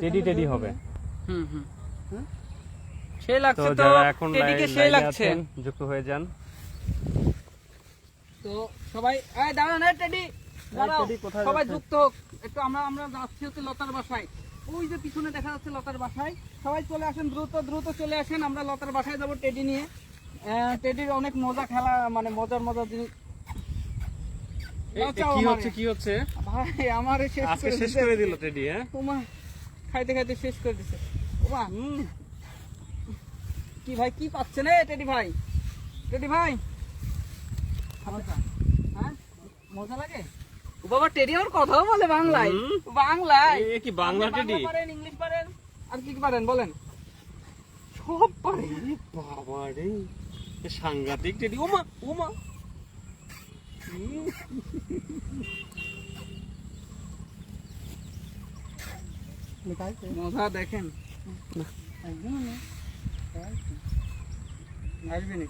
Teddy teddy হবে। হুম হুম। সে লাগছে তো এখন টেডিকে সে লাগছে। যুক্ত হয়ে যান। তো সবাই এই দাঁড়ান এই টেডি দাঁড়াও। সবাই যুক্ত হোক। একটু আমরা আমরা যাচ্ছি হচ্ছে লতার বাসায়। ওই যে পিছনে দেখা যাচ্ছে লতার বাসায়। সবাই চলে আসেন দ্রুত দ্রুত চলে আসেন। আমরা লতার বাসায় যাব টেডি নিয়ে। আহ, টেডির অনেক মজা খেলা মানে মজার মজার জিনিস। কি হচ্ছে কি হচ্ছে? ভাই আমার শেষ করে দিল টেডি হ্যাঁ? ওমা খাইতে খাইতে শেষ করে দিছে। ওমা হুম। কি ভাই কি পাচ্ছে না টেডি ভাই? টেডি ভাই। হ্যাঁ? মজা লাগে? ও বাবা টেডি আমার কথাও বলে বাংলায়। বাংলায়। এ কি বাংলা টেডি? পারেন ইংলিশ পারেন আর কি কি পারেন বলেন? সব আরে বাবা রে সাংঘাতিক টেডি। ওমা ওমা। মজা দেখেন আসবেনি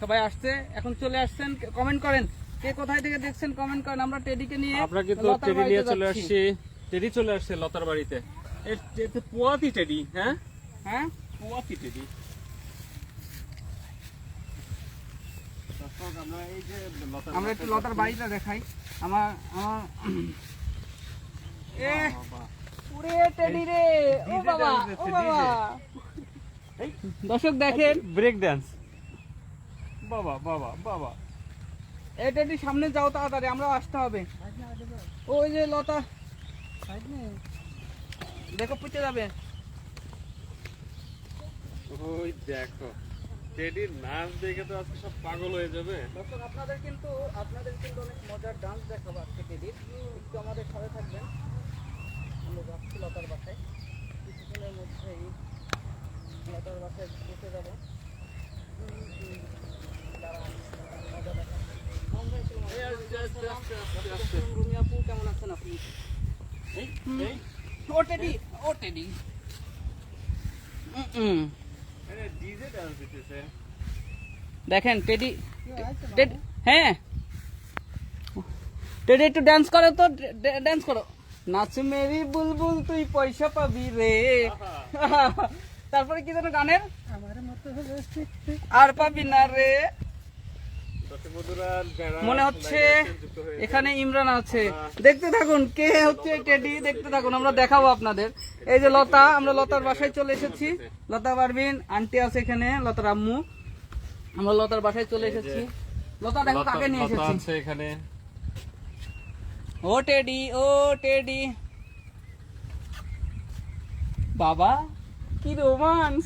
সবাই আসছে এখন চলে আসছেন কমেন্ট করেন। কে কোথায় থেকে দেখছেন কমেন্ট করেন। আমরা টেডিকে নিয়ে আমরা কিন্তু টেডি নিয়ে চলে আসছি। টেডি চলে আসছে লতার বাড়িতে। এ এ পোয়াতি টেডি হ্যাঁ? হ্যাঁ? পোয়াতি টেডি। আমরা এই যে লতার আমরা একটু লতার বাড়িটা দেখাই। আমার আমার এ বাবা। টেডি রে। ও বাবা ও বাবা। দর্শক দেখেন। ব্রেক ড্যান্স বাবা বাবা বাবা। এ টেডি সামনে যাও তাড়াতাড়ি আমরাও আসতে হবে। ওই যে লতা। দেখো পুঁতে যাবে। ওই দেখো টেডির নাচ দেখে তো আজকে সব পাগল হয়ে যাবে। দর্শক আপনাদের কিন্তু আপনাদের কিন্তু অনেক মজার ডান্স দেখাবো আজকে টেডির। একটু আমাদের সাথে থাকবেন। আমরা যাচ্ছি লতার বাসায়। কিছুক্ষণের মধ্যেই লতার বাসায় বসে যাব। দেখান। টেডি হ্যাঁ। টেডি, একটু ডান্স করো তো ডান্স করো। নাচ মেরি বুলবুল তুই পয়সা পাবি রে। তারপরে কি যেন গানের? আর পাবি না রে। মনে হচ্ছে এখানে ইমরান আছে। দেখতে থাকুন কে হচ্ছে টেডি দেখতে থাকুন আমরা দেখাবো আপনাদের। এই যে লতা আমরা লতার বাসায় চলে এসেছি। লতা পারবিন আন্টি আছে এখানে লতার আম্মু। আমরা লতার বাসায় চলে এসেছি। লতা দেখো কাকে নিয়ে এসেছি। এখানে। ও টেডি ও টেডি। বাবা কি রোমান্স।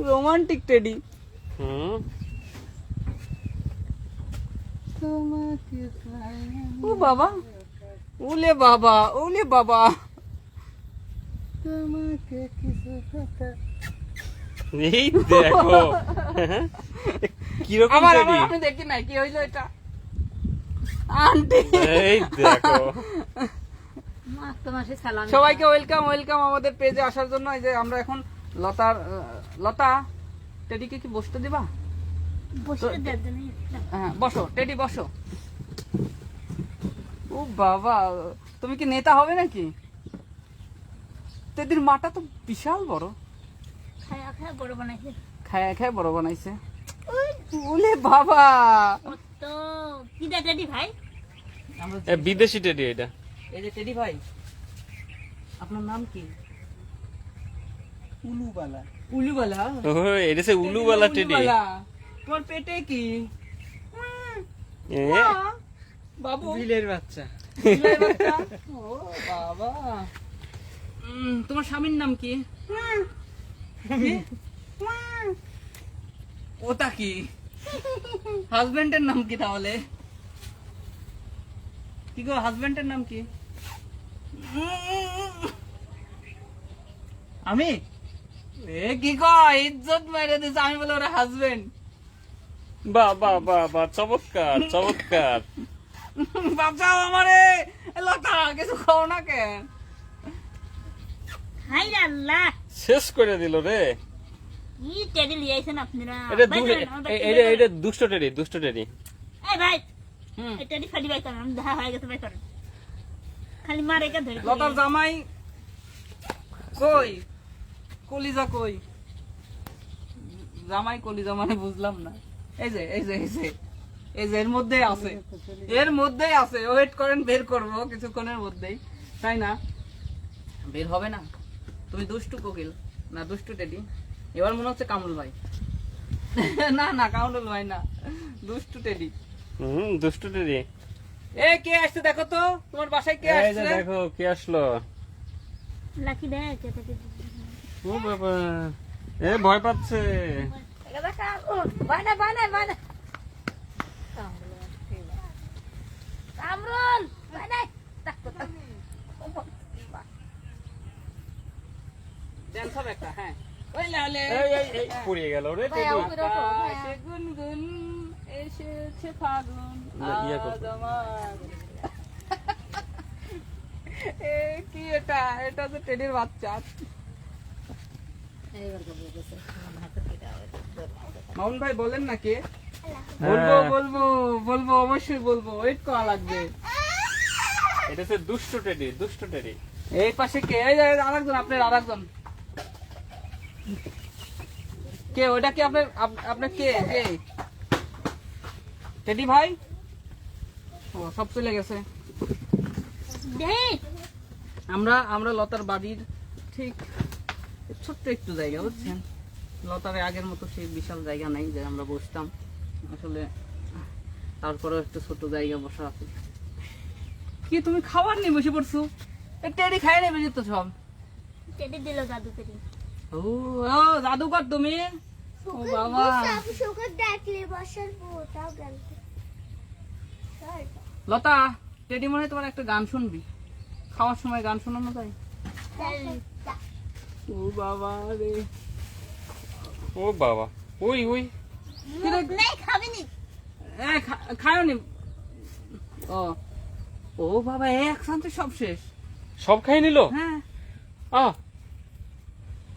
Romantic teddy. হুম। ও বাবা ওলে বাবা ওলে বাবা। এই দেখো। কীরকম আমার আমার আমি দেখি নাই কি হইল এটা? আন্টি। এই দেখো। সবাইকে ওয়েলকাম ওয়েলকাম আমাদের পেজে আসার জন্য। এই যে আমরা এখন লতার লতা টেডিকে কি বসতে দিবা? হ্যাঁ বসো টেডি বসো। ও বাবা তুমি কি নেতা হবে নাকি? টেডির মাটা তো বিশাল বড়। খায় খায় বড় বানাইছে। ওলে বাবা। আমরা এ বিদেশি টেডি এটা। এই যে টেডি ভাই আপনার নাম কি? উলুবালা। উলুবালা? ও এটা সে উলুওয়ালা টেডি তোমার পেটে কি? এ? বাবু। বিলের বাচ্চা? ও বাবা। উম, তোমার স্বামীর নাম কি? কি? ওটা কি? হাজবেন্ডের নাম কি তাহলে? কি গো হাজবেন্ডের নাম কি? আমি? এ কি কয় ইজ্জত মেরে দিছে আমি বলে ওরা হাজবেন্ড বাহ বাহ বাহ বাহ চমৎকার চমৎকার। বাঁচাও আমারে! লতা কিছু খাও না কেন? হাই আল্লাহ শেষ করে দিল রে। কি টেডি লিয়াইছেন আপনারা? এটা ভাই দু- করেন, আমার এ- টেডি এটা এটা দুষ্ট টেডি দুষ্ট টেডি এই ভাই হুম। এই টেডি ফেলি ভাই করেন দেখা হয়ে গেছে ভাই করেন। খালি মারে কে ধরে লতার জামাই কই? কলিজা কই? জামাই কলিজা মানে বুঝলাম না। এই যে এই যে এই যে। এই যে এর মধ্যেই আছে। এর মধ্যেই আছে। ওয়েট করেন বের করব কিছুক্ষণের মধ্যেই। তাই না? বের হবে না। তুমি দুষ্টু কোকিল না দুষ্টু টেডি এবার মনে হচ্ছে কামরুল ভাই। না না কামরুল ভাই না। দুষ্টু টেডি। হুম দুষ্টু টেডি। এ কে আসছে দেখো তো? তোমার বাসায় কে এই যে আসছে? দেখো কে আসলো? লাকি দেখ ও বাবা এ ভয় পাচ্ছে। বানা বানা বানা কামরুল বানা ড্যান্স হবে একটা হ্যাঁ। ওই লালে এই এই এই পড়ে গেল রে গুনগুন এসেছে ফাগুন না, করো। আজ আমার। এ কি এটা এটা তো টেডির বাচ্চা মামুন ভাই বলেন নাকি বলব। বলব বলব অবশ্যই বলব ওয়েট করা লাগবে এটা হচ্ছে দুষ্টু টেডি দুষ্ট টেডি এই পাশে কে আরেকজন আপনার আরেকজন কে ওটা কি আপনার আপ- আপনার কে? কে? টেডি ভাই? ও সব চলে গেছে। আমরা আমরা লতার বাড়ির ঠিক ছোট্ট একটু জায়গা বুঝছেন? লতার আগের মতো সেই বিশাল জায়গা নাই যে আমরা বসতাম। আসলে তারপরেও একটু ছোট জায়গা বসা আছে। কি তুমি খাবার নিয়ে বসে পড়ছো? টেডি খাই নেবে যেত সব। টেডি দিল জাদু ও ও জাদুকর তুমি? ও বাবা। লতা টেডি মনে হয় তোমার একটা গান শুনবি? খাওয়ার সময় গান শোনানো যায় ও বাবা রে। ও বাবা ওই ওই মুখ নি? ও ও বাবা একসাথে সব শেষ। সব খাই নিল? হ্যাঁ। আহ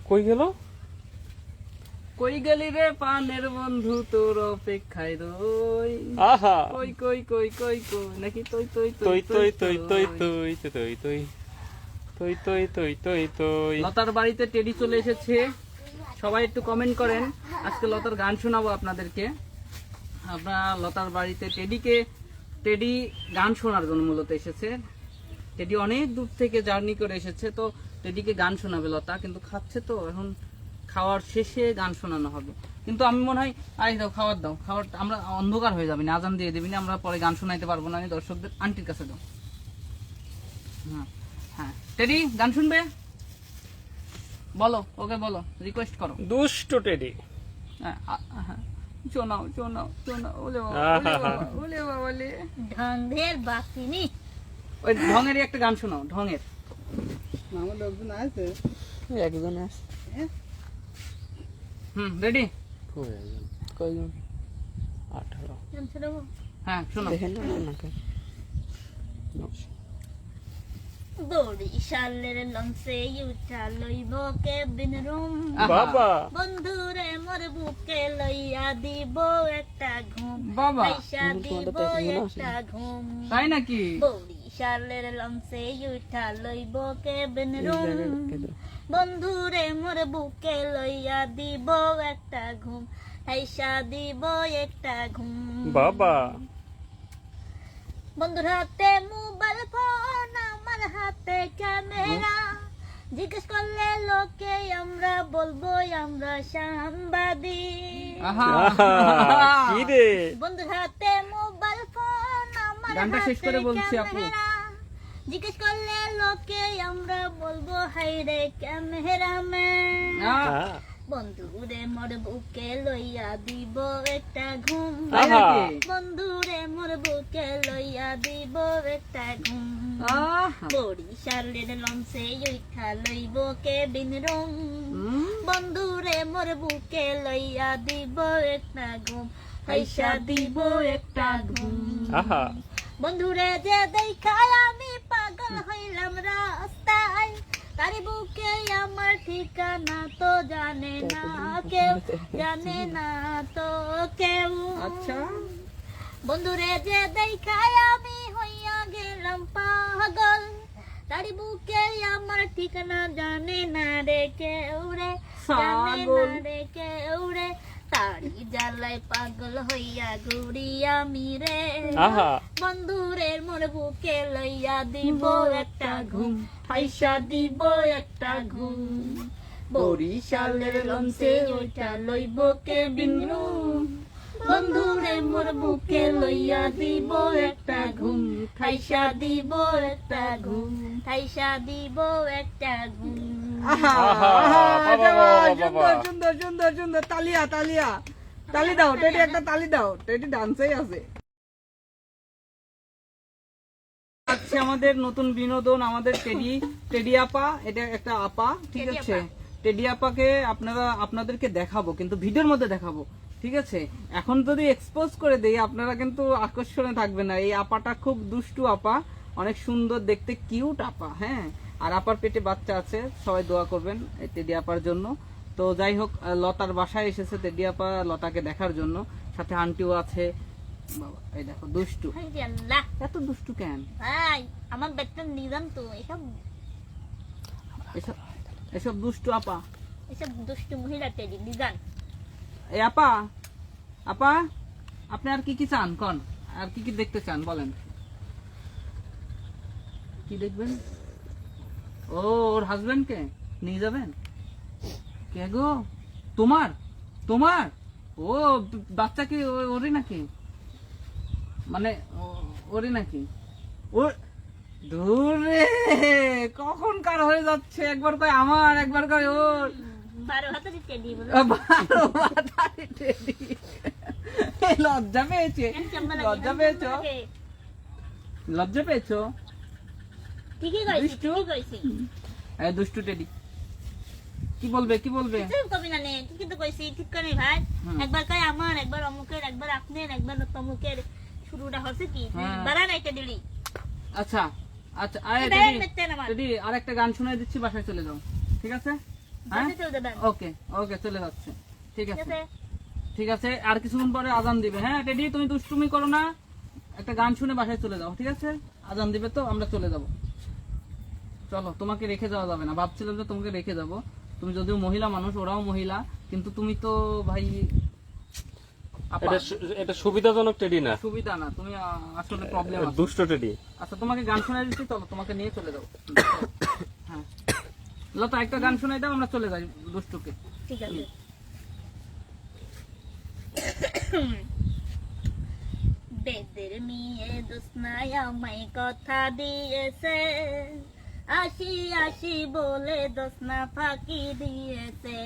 কই গেল কই গেলি রে পানের বন্ধু তোর অপেক্ষায় রই আহা কই কই কই কই কই নাকি তই তই তই তই তই তই তই তই তই তই তই তই তই তই লতার বাড়িতে টেডি চলে এসেছে সবাই একটু কমেন্ট করেন আজকে লতার গান শোনাবো আপনাদেরকে আপনারা লতার বাড়িতে টেডিকে টেডি গান শোনার জন্য মূলত এসেছে টেডি অনেক দূর থেকে জার্নি করে এসেছে তো টেডিকে গান শোনাবে লতা কিন্তু খাচ্ছে তো এখন খাওয়ার শেষে গান শোনানো হবে। কিন্তু আমি মনে হয় আই দাও খাবার দাও খাবার আমরা অন্ধকার হয়ে যাবে না আজান দিয়ে দেবি না আমরা পরে গান শোনাইতে পারব না আমি দর্শকদের আন্টির কাছে দাও হ্যাঁ হ্যাঁ। টেডি গান শুনবে? বলো ওকে বলো রিকোয়েস্ট করো। দুষ্টু টেডি। হ্যাঁ, হ্যাঁ। শোনাও শোনাও শোনাও ওলে বাবা ওলে বাবা ওলে ঢঙ্গের বাকি নি ওই ঢঙেরই একটা গান শোনাও ঢঙের। একজন আছে। হুম রেডি? কয়জন? আঠারো। জানছো রে বাবা? হ্যাঁ শোনো। দেখেন না ওনাকে। বরিশালের লঞ্চে উঠা লইব কেবিন রুম। বাবা। বন্ধুরে মোর বুকে লইয়া দিব একটা ঘুম। বাবা। দিব একটা ঘুম। তাই নাকি? বরিশালের লঞ্চে উঠা লইব কেবিন রুম। বন্ধুরে মোর বুকে লইয়া দিব একটা ঘুম পয়সা দিব একটা ঘুম বাবা বন্ধুর হাতে মোবাইল ফোন আমার হাতে ক্যামেরা জিজ্ঞেস করলে লোকে আমরা বলব আমরা সাংবাদিক বন্ধুর হাতে মোবাইল ফোন আমার হাতে। ক্যামেরা জিজ্ঞেস করলে লোকে আমরা বলব হাই রে ক্যামেরাম্যান। হ্যাঁ। বন্ধুরে মোর বুকে লইয়া দিব একটা ঘুম। বন্ধুরে মোর বুকে লইয়া দিব একটা ঘুম। আহা, বরিশালের লঞ্চে উঠা লইব কেবিন রুম। বন্ধুরে মোর বুকে লইয়া দিব একটা ঘুম। পয়সা দিব একটা ঘুম। বন্ধুরে যে দেখায় আমি পাগল হইলাম রাস্তায়। তার বুকে আমার ঠিকানা তো জানে না কেউ জানে না তো কেউ। আচ্ছা। বন্ধুরে যে দেখায় আমি হইয়া গেলাম পাগল। তার বুকে আমার ঠিকানা জানে না রে কেউ রে জানে না। রে কেউ রে। তারি জ্বালায় পাগল হইয়া ঘুরি আমি রে। বন্ধুরে মোর বুকে লইয়া দিব একটা ঘুম পয়সা দিব একটা ঘুম। বরিশালের লঞ্চে ওইটা লইব কে বিনু বন্ধুরে মোর বুকে লইয়া দিব একটা ঘুম। খাইসা দিব একটা ঘুম। খাইসা দিব একটা ঘুম। আহা, আহা, আহা, বাবা, যাবা, বাবা, সুন্দর সুন্দর সুন্দর সুন্দর তালিয়া তালিয়া। তালি দাও টেডি একটা তালি দাও। টেডি ডান্সেই আছে। আচ্ছা আমাদের নতুন বিনোদন আমাদের টেডি টেডি আপা এটা একটা আপা ঠিক আছে। টেডি আপাকে আপনারা আপনাদেরকে দেখাবো কিন্তু ভিডিওর মধ্যে দেখাবো ঠিক আছে? এখন যদি এক্সপোজ করে দেই আপনারা কিন্তু আকর্ষণে থাকবে না। এই আপাটা খুব দুষ্টু আপা অনেক সুন্দর দেখতে কিউট আপা হ্যাঁ? আর আপার পেটে বাচ্চা আছে সবাই দোয়া করবেন টেডি আপার জন্য। তো যাই হোক লতার বাসায় এসেছে টেডি আপা লতাকে দেখার জন্য। সাথে আন্টিও আছে। বাবা এই দেখো দুষ্টু। এত দুষ্টু কেন? আমার নিজাম তো এসব। এসব এসব দুষ্টু আপা। এসব দুষ্টু মহিলা টেডি নিজান। এই আপা আপা আপনি আর কি কি চান? কন আর কি কি দেখতে চান? বলেন। কি দেখবেন? ও ওর হাজবেন্ড কে? নিয়ে যাবেন? কে গো? তোমার? তোমার? ও বাচ্চা কি ওরই নাকি? মানে ওরই নাকি? ওর দূরে কখন কার হয়ে যাচ্ছে? একবার কয় আমার একবার কয় ওর। লজ্জা পেয়েছে। লজ্জা পেয়েছ? লজ্জা পেয়েছ? দুষ্টু? টেডি। কি বলবে কি বলবে? কবি না নে ঠিকই তো কইছি ঠিক করে ভাই। একবার কই আমার একবার অমুকের একবার আপনার একবার তমুকের। শুরুটা হচ্ছে কি? হ্যাঁ। বাড়া নাই টেডি। আচ্ছা আচ্ছা আয় দেন টেডি মেতেন আমার টেডি আরেকটা গান শোনাই দিচ্ছি বাসায় চলে যাও। ঠিক আছে? হ্যাঁ? বাসে ওকে ওকে চলে যাচ্ছে। ঠিক ঠিক আছে। আছে। ঠিক আছে আর কিছুক্ষণ পরে আজান দিবে। হ্যাঁ টেডি তুমি দুষ্টুমি করো না। একটা গান শুনে বাসায় চলে যাও ঠিক আছে? আজান দিবে তো আমরা চলে যাব। চলো তোমাকে রেখে যাওয়া যাবে না। ভাবছিলাম যে তোমাকে রেখে যাব। তুমি যদিও মহিলা মানুষ ওরাও মহিলা কিন্তু তুমি তো ভাই এটা এটা সুবিধাজনক টেডি না? সুবিধা না তুমি আসলে প্রবলেম আছে। দুষ্ট টেডি আচ্ছা তোমাকে গান শোনাই দিচ্ছি চলো তোমাকে নিয়ে চলে যাও। হ্যাঁ। লতা একটা গান শোনাই দাও আমরা চলে যাই দুষ্টুকে। ঠিক আছে। বেদের মেয়ে দোসনায় আমায় কথা দিয়েছে। আসি আসি বলে দোসনা ফাঁকি দিয়েছে।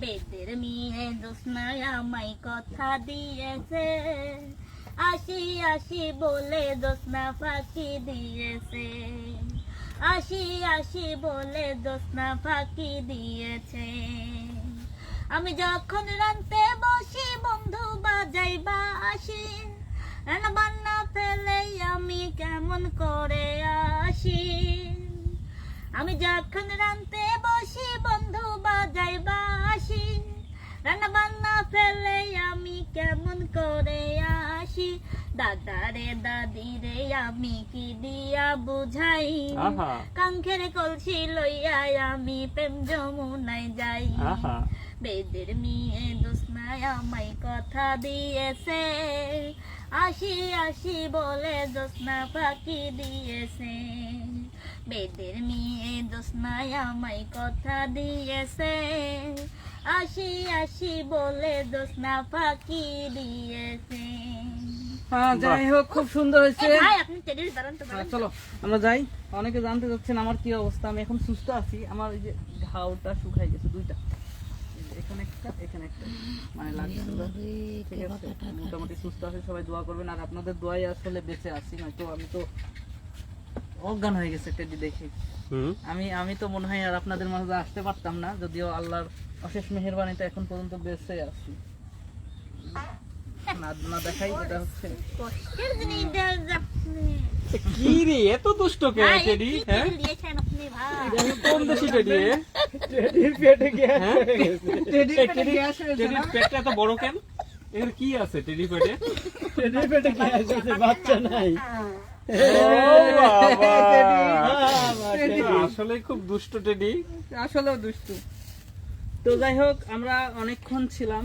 বেদের মেয়ে দোসনায় আমায় কথা দিয়েছে। আসি আসি বলে দোসনা ফাঁকি দিয়েছে। আসি আসি বলে দোসনা ফাঁকি দিয়েছে। আমি যখন রানতে বসি, বন্ধু বাজাই বাসি বান্না ফেলে আমি কেমন করে আসি? আমি যখন রানতে বসি বন্ধু বাজাই বাসি। রান্না বান্না ফেলে আমি কেমন করে আসি? দাদারে দাদি রে আমি কি দিয়া বুঝাই? কাঙ্ক্ষের কলসি লইয়া আমি প্রেম যমুনায় যাই। বেদের মেয়ে দোসনায় আমায় কথা দিয়েছে। আসি আসি বলে দোসনা ফাঁকি দিয়েছে। বেদের মেয়ে দোসনায় আমায় কথা দিয়েছে। আসি আসি বলে দোসনা ফাঁকি দিয়েছে। হ্যাঁ যাই হোক খুব সুন্দর হয়েছে। আপনি টেডির দাঁড়ান তো হ্যাঁ। চলো আমরা যাই। অনেকে জানতে চাচ্ছেন আমার কি অবস্থা আমি এখন সুস্থ আছি। আমার এই যে ঘাওটা শুকাই গেছে দুইটা। এখানে একটা এখানে একটা। মানে লাগছে ঠিক আছে মোটামুটি সুস্থ আছে সবাই দোয়া করবেন। আর আপনাদের দোয়াই আসলে বেঁচে আছি নয়তো আমি তো অজ্ঞান হয়ে গেছে টেডি দেখে। আমি আমি তো মনে হয় আর আপনাদের মাঝে আসতে পারতাম না যদিও আল্লাহর অশেষ মেহেরবানিতে এখন পর্যন্ত বেঁচে আছি। না না দেখাই এটা হচ্ছে কষ্টের জিনিস দেন আপনি কি রে এত দুষ্ট কে টেডি? হ্যাঁ? আপনি ভাই? কোন দেশি টেডি এ? টেডির পেটে গ্যাস টেডির পেটটা এত বড় কেন? এর কি আছে টেডি পেটে? টেডির পেটে গ্যাস হয়েছে বাচ্চা নাই। আসলে খুব দুষ্ট টেডি। আসলেও দুষ্টু। তো যাই হোক আমরা অনেকক্ষণ ছিলাম।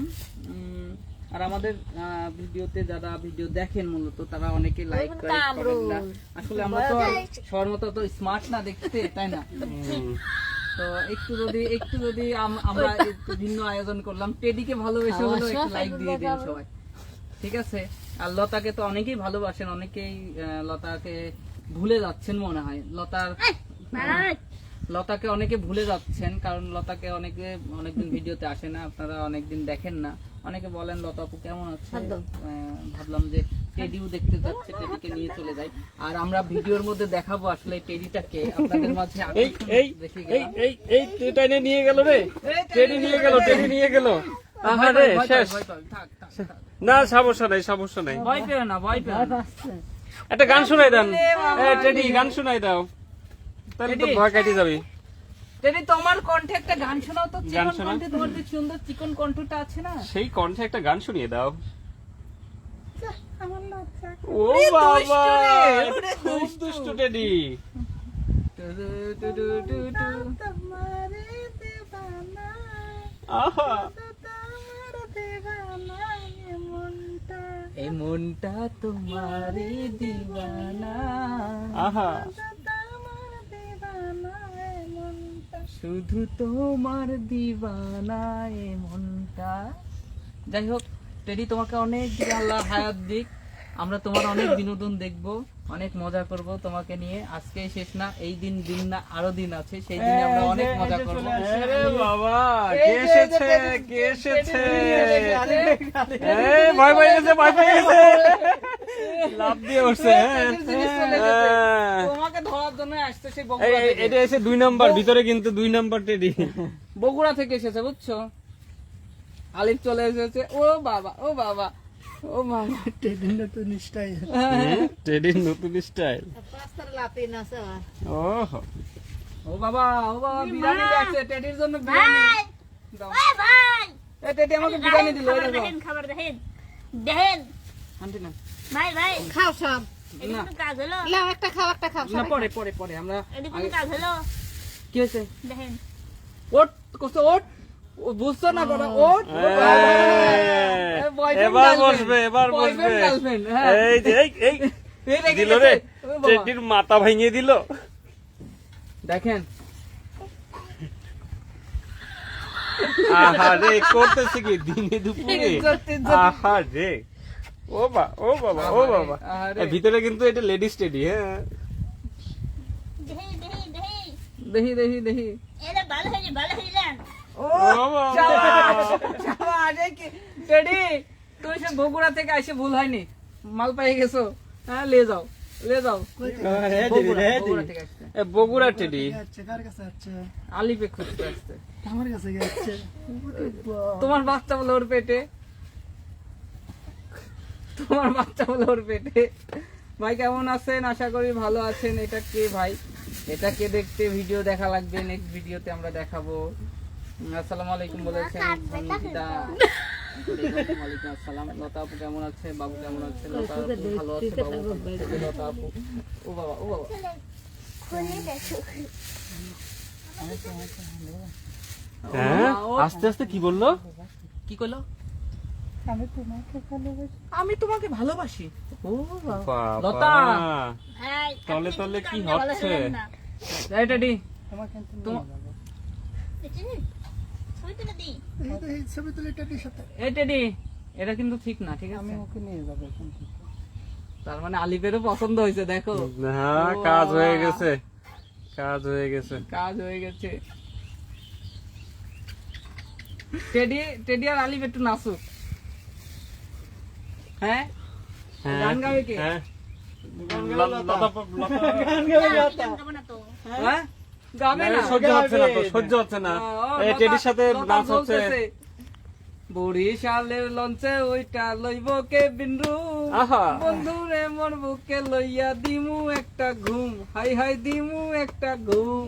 উম, আর আমাদের আহ, ভিডিওতে যারা ভিডিও দেখেন মূলত তারা অনেকে লাইক করে করেন না। আসলে আমরা তো সবার মতো তো স্মার্ট না দেখতে তাই না? তো একটু যদি একটু যদি আমরা একটু ভিন্ন আয়োজন করলাম টেডিকে ভালোবেসে হলো একটু লাইক দিয়ে দিন সবাই। ঠিক আছে? আর লতাকে তো অনেকেই ভালোবাসেন অনেকেই আহ, লতাকে ভুলে যাচ্ছেন মনে হয়। লতার লতাকে অনেকে ভুলে যাচ্ছেন কারণ লতাকে অনেকে অনেকদিন ভিডিওতে আসে না আপনারা অনেকদিন দেখেন না। অনেকে বলেন লতা আপু কেমন আছে? ভাবলাম যে টেডিও দেখতে যাচ্ছে টেডিকে নিয়ে চলে যাই। আর আমরা ভিডিওর মধ্যে দেখাবো আসলে টেডিটাকে আপনাদের মাঝে এই এই এই এই এই টেনে নিয়ে গেল রে। টেডি নিয়ে গেল টেডি নিয়ে গেল। আহারে শেষ। থাক, থাক, থাক। না সমস্যা নাই সমস্যা নাই। ভয় পেও না ভয় পেও একটা গান শোনাই দেন। এ টেডি গান শোনাই দাও। তাহলে তো ভয় কাটি যাবে। টেডি তোমার কণ্ঠে একটা গান শোনাও তো গান চিকন শোনাও। কণ্ঠে তোমার যে সুন্দর চিকন কণ্ঠটা আছে না? সেই কণ্ঠে একটা গান শুনিয়ে দাও। ও ওরে বাবা রে, ওরে খুব দুষ্টু। দুষ্টু টেডি আহা। এই মনটা তোমারই দিবানা। আহা। শুধু তোমার দিবানা এ মনটা যাই হোক টেডি তোমাকে অনেক দিন আল্লাহ হায়াত দিক আমরা তোমার অনেক বিনোদন দেখব অনেক মজা করব তোমাকে নিয়ে আজকে শেষ না এই দিন দিন না আরও দিন আছে সেই দিনে আমরা অনেক মজা করব আরে বাবা কে এসেছে কে এসেছে এই ভয় পেয়ে গেছে ভয় পেয়ে গেছে লাভ দিয়ে উঠছে হ্যাঁ। হ্যাঁ। তোমাকে ধরার জন্য আসছে সেই বগুড়া থেকে। এটা এসে দুই নাম্বার ভিতরে কিন্তু দুই নাম্বার টেডি বগুড়া থেকে এসেছে বুঝছ? আলিফ চলে এসেছে। ও বাবা ও বাবা ও বাবা। টেডির নতুন স্টাইল। ও ও বাবা ও বাবা বিরিয়ানি দেখছে টেডির জন্য বিরিয়ানি। ভাই দাও। ভাই। এ টেডি আমাকে বিরিয়ানি দিল খাবার দেখেন খাবার দেখেন। দেখেন। আন্টি না। ভাই ভাই। খাও সব। না। কাজ হলো। নাও একটা খাও একটা খাও না পরে পরে পরে আমরা এটা কাজ হলো। কি হয়েছে? দেখেন। ওট করছে ওট। বুঝছ না ওট? বাবা। boyfriend এবার বসবে এবার বসবে। হ্যাঁ। এই যে এই দিল রে। টেডির মাথা ভেঙে দিল। দেখেন। আহারে করতেছে কি দিনে দুপুরে। আহারে ও বা ও বাবা ও বাবা। এ, ভিতরে কিন্তু এটা লেডি স্টেডি হ্যাঁ। ভালো হয়েছে ভালো হইলেন ও। শাবাশ, শাবাশ, কি- টেডি তুই সে বগুড়া থেকে এসে ভুল হয়নি। মাল পেয়ে গেছো। হ্যাঁ লে যাও লে যাও। বগুড়া, বগুড়া থেকে আসছে। এ, বগুড়া টেডি। আলিপে খুঁজতে আসছে। তোমার বাচ্চা বলে ওর পেটে। তোমার বাচ্চা বলে ওর পেটে। ভাই কেমন আছেন? আশা করি ভালো আছেন। এটা কে ভাই? এটা কে দেখতে? ভিডিও দেখা লাগবে। নেক্সট ভিডিওতে আমরা দেখাবো। আসসালামু আলাইকুম বলেছেন। সঙ্গীতা ওয়ালাইকুম আসসালাম। লতা আপু কেমন আছে বাবু কেমন আছে লতা আপু ভালো আছে? বাবু লতা আপু। ও বাবা ও বাবা। খুলে দেখো। হ্যাঁ ও, আস্তে আস্তে কি বলল? কি কইলো আমি তোমাকে ভালোবাসি। আমি তোমাকে ভালোবাসি। ও লতা। তলে তলে কি হচ্ছে? তোমাকে ঠিক না ঠিক তার মানে পছন্দ হয়েছে দেখো। হ্যাঁ কাজ হয়ে গেছে। কাজ হয়ে গেছে। কাজ হয়ে গেছে। টেডি টেডি আর একটু নাচুক। হ্যাঁ? হ্যাঁ? বরিশালের লঞ্চে ওইটা লইব কে বিন্দু বুকে লইয়া দিমু একটা ঘুম। হাই হাই দিমু একটা ঘুম।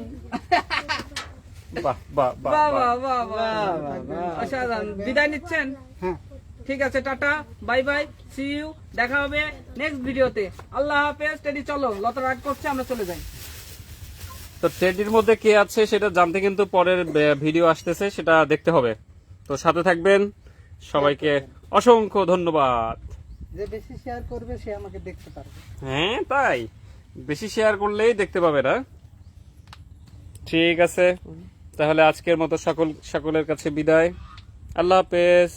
বাহ বাহ বাহ বাহ। বাহ বাহ বিদায় নিচ্ছেন? হ্যাঁ। ঠিক আছে tata bye bye see you দেখা হবে নেক্সট ভিডিওতে আল্লাহ হাফেজ টেডি চলো লতা রাগ করছে আমরা চলে যাই। তো টেডির মধ্যে কে আছে সেটা জানতে কিন্তু পরের ভিডিও আসতেছে সেটা দেখতে হবে। তো সাথে থাকবেন সবাইকে অসংখ্য ধন্যবাদ। যে বেশি শেয়ার করবে সে আমাকে দেখতে পারবে। হ্যাঁ তাই। বেশি শেয়ার করলেই দেখতে পাবে না। ঠিক আছে। তাহলে আজকের মতো সকল সকলের কাছে বিদায়। আল্লাহ হাফেজ।